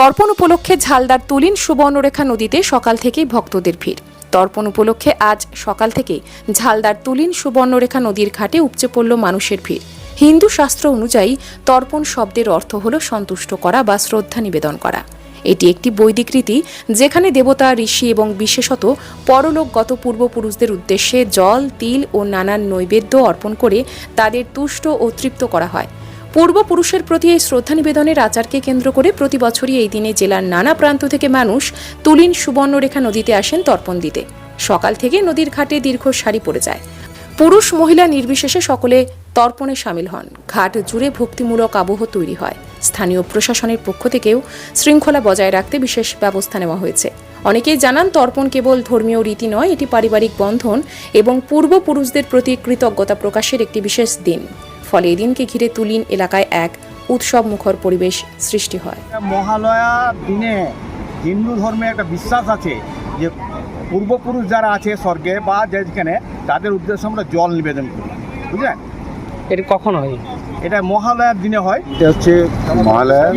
তর্পণ উপলক্ষে ঝালদার তুলিন সুবর্ণরেখা নদীতে সকাল থেকেই ভক্তদের ভিড়। তর্পণ উপলক্ষে আজ সকাল থেকে ঝালদার তুলিন সুবর্ণরেখা নদীর ঘাটে উপচে পড়ল মানুষের ভিড়। হিন্দু শাস্ত্র অনুযায়ী তর্পণ শব্দের অর্থ হল সন্তুষ্ট করা বা শ্রদ্ধা নিবেদন করা। এটি একটি বৈদিক রীতি যেখানে দেবতা, ঋষি এবং বিশেষত পরলোকগত পূর্বপুরুষদের উদ্দেশ্যে জল, তিল ও নানান নৈবেদ্য অর্পণ করে তাদের তুষ্ট ও তৃপ্ত করা হয়। পূর্বপুরুষের প্রতি এই শ্রদ্ধা নিবেদনের আচারকে কেন্দ্র করে প্রতি বছরই এই দিনে জেলার নানা প্রান্ত থেকে মানুষ তুলিন সুবর্ণরেখা নদীতে আসেন তর্পণ দিতে। সকাল থেকে নদীর ঘাটে দীর্ঘ সারি পড়ে যায়। পুরুষ মহিলা নির্বিশেষে সকলে তর্পণে সামিল হন। ঘাট জুড়ে ভক্তিমূলক আবহ তৈরি হয়। স্থানীয় প্রশাসনের পক্ষ থেকেও শৃঙ্খলা বজায় রাখতে বিশেষ ব্যবস্থা নেওয়া হয়েছে। অনেকেই জানান তর্পণ কেবল ধর্মীয় রীতি নয়, এটি পারিবারিক বন্ধন এবং পূর্বপুরুষদের প্রতি কৃতজ্ঞতা প্রকাশের একটি বিশেষ দিন। ফলে এদিনকে ঘিরে তুলিন এলাকায় এক উৎসব মুখর পরিবেশ সৃষ্টি হয়। মহালয়া দিনে হিন্দু ধর্মে একটা বিশ্বাস আছে যে পূর্বপুরুষ যারা আছে স্বর্গে বা যেখানে তাদের উদ্দেশ্যে আমরা জল নিবেদন করি। বুঝলেন? এটা কখন হয়? এটা মহালয়ার দিনে হয়। এটা হচ্ছে মহালয়া।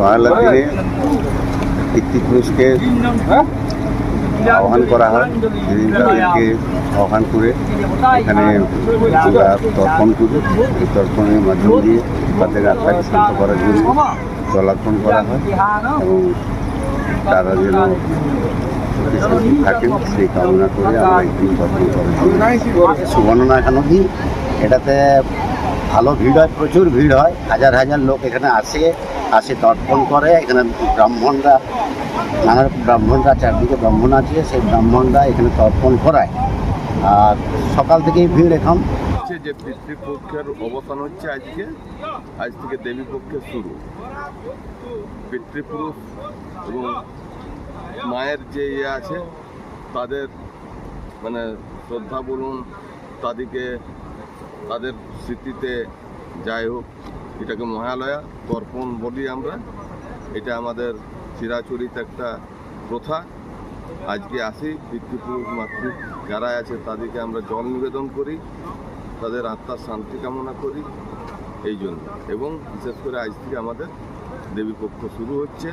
মহালয়ার দিনে পিতৃপুরুষকে আহ্বান করা হয় সেদিন তাদেরকে আহ্বান করে। এখানে আমরা তর্পণ করি। এই তর্পণের মাধ্যম দিয়ে তাদের আত্মাকে শান্ত করার জন্য জলার্পণ করা হয় এবং তারা যেন থাকেন, সেই কামনা করে আমরা একদিন তর্পণ করার জন্য সুবর্ণনাখা নদী এটাতে ভালো ভিড় হয়, প্রচুর ভিড় হয়। হাজার হাজার লোক এখানে আসে। আসে তর্পণ করে। এখানে ব্রাহ্মণরা, নানা ব্রাহ্মণরা, চারদিকে ব্রাহ্মণ আছে, সেই ব্রাহ্মণরা এখানে তর্পণ করায়। আর সকাল থেকেই ভিড় এখন। হচ্ছে যে পিতৃপক্ষের অবসান হচ্ছে আজকে, আজ থেকে দেবী পক্ষের শুরু। পিতৃপুরুষ এবং মায়ের যে ইয়ে আছে, তাদের মানে শ্রদ্ধা বলুন, তাদেরকে, তাদের স্মৃতিতে যাই হোক এটাকে মহালয়া, তর্পণ বলি আমরা। এটা আমাদের চিরাচরিত একটা প্রথা। আজকে আসি পিতৃপুরুষ, মাতৃ যারা আছে তাদেরকে আমরা জল নিবেদন করি, তাদের আত্মার শান্তি কামনা করি এই জন্য। এবং বিশেষ করে আজ থেকে আমাদের দেবী পক্ষ শুরু হচ্ছে।